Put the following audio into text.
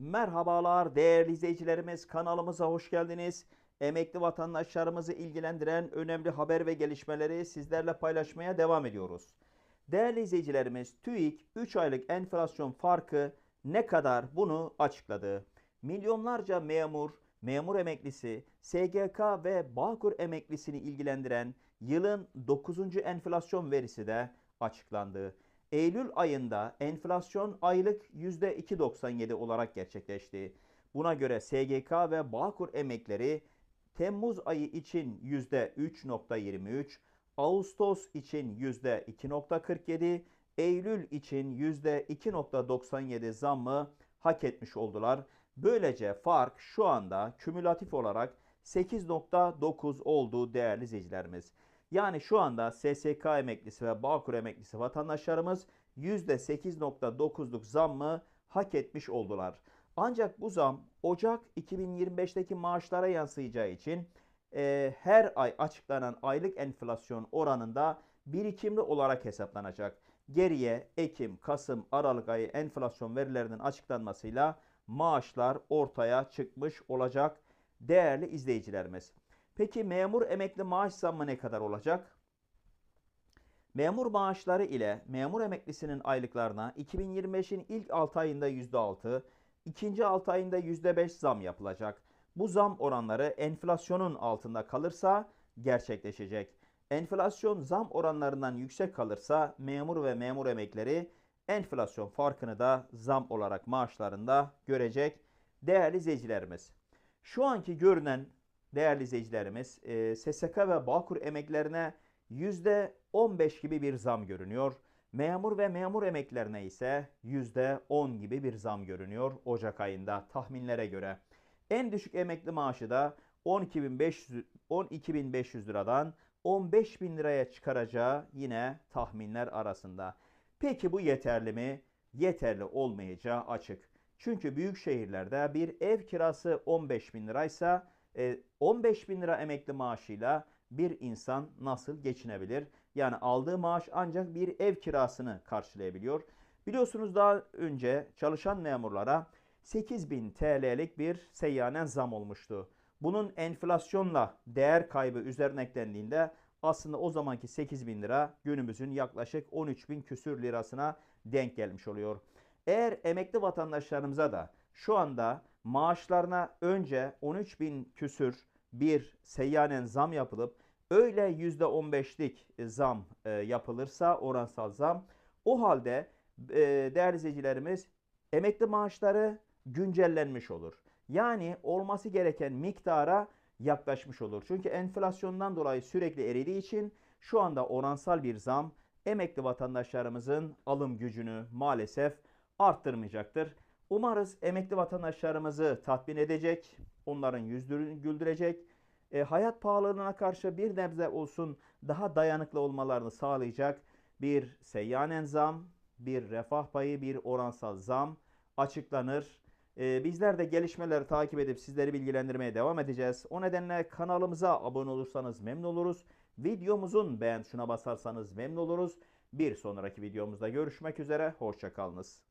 Merhabalar değerli izleyicilerimiz kanalımıza hoş geldiniz. Emekli vatandaşlarımızı ilgilendiren önemli haber ve gelişmeleri sizlerle paylaşmaya devam ediyoruz. Değerli izleyicilerimiz TÜİK 3 aylık enflasyon farkı ne kadar bunu açıkladı. Milyonlarca memur, memur emeklisi, SGK ve Bağkur emeklisini ilgilendiren yılın 9. enflasyon verisi de açıklandı. Eylül ayında enflasyon aylık %2.97 olarak gerçekleşti. Buna göre SGK ve Bağkur emekleri Temmuz ayı için %3.23, Ağustos için %2.47, Eylül için %2.97 zammı hak etmiş oldular. Böylece fark şu anda kümülatif olarak 8.9 oldu değerli izleyicilerimiz. Yani şu anda SSK emeklisi ve Bağkur emeklisi vatandaşlarımız %8.9'luk zammı hak etmiş oldular. Ancak bu zam Ocak 2025'teki maaşlara yansıyacağı için e, her ay açıklanan aylık enflasyon oranında birikimli olarak hesaplanacak. Geriye Ekim, Kasım, Aralık ayı enflasyon verilerinin açıklanmasıyla maaşlar ortaya çıkmış olacak değerli izleyicilerimiz. Peki memur emekli maaş zammı ne kadar olacak? Memur maaşları ile memur emeklisinin aylıklarına 2025'in ilk 6 ayında %6, ikinci 6 ayında %5 zam yapılacak. Bu zam oranları enflasyonun altında kalırsa gerçekleşecek. Enflasyon zam oranlarından yüksek kalırsa memur ve memur emekleri enflasyon farkını da zam olarak maaşlarında görecek değerli izleyicilerimiz. Şu anki görünen değerli izleyicilerimiz e, SSK ve Bağkur emeklerine %15 gibi bir zam görünüyor. Memur ve memur emeklerine ise %10 gibi bir zam görünüyor Ocak ayında tahminlere göre. En düşük emekli maaşı da 12.500 12.500 liradan 15.000 liraya çıkaracağı yine tahminler arasında. Peki bu yeterli mi? Yeterli olmayacağı açık. Çünkü büyük şehirlerde bir ev kirası 15 bin liraysa 15 bin lira emekli maaşıyla bir insan nasıl geçinebilir? Yani aldığı maaş ancak bir ev kirasını karşılayabiliyor. Biliyorsunuz daha önce çalışan memurlara 8000 TL'lik bir seyyanen zam olmuştu. Bunun enflasyonla değer kaybı üzerine eklendiğinde aslında o zamanki 8000 lira günümüzün yaklaşık 13 bin küsür lirasına denk gelmiş oluyor. Eğer emekli vatandaşlarımıza da şu anda maaşlarına önce 13 bin küsür bir seyyanen zam yapılıp öyle %15'lik zam e, yapılırsa oransal zam o halde e, değerli izleyicilerimiz emekli maaşları güncellenmiş olur. Yani olması gereken miktara yaklaşmış olur. Çünkü enflasyondan dolayı sürekli eridiği için şu anda oransal bir zam emekli vatandaşlarımızın alım gücünü maalesef arttırmayacaktır. Umarız emekli vatandaşlarımızı tatmin edecek, onların yüzlerini güldürecek, e, hayat pahalılığına karşı bir nebze olsun daha dayanıklı olmalarını sağlayacak bir seyyanen zam, bir refah payı, bir oransal zam açıklanır. E, bizler de gelişmeleri takip edip sizleri bilgilendirmeye devam edeceğiz. O nedenle kanalımıza abone olursanız memnun oluruz. Videomuzun beğen tuşuna basarsanız memnun oluruz. Bir sonraki videomuzda görüşmek üzere. Hoşçakalınız.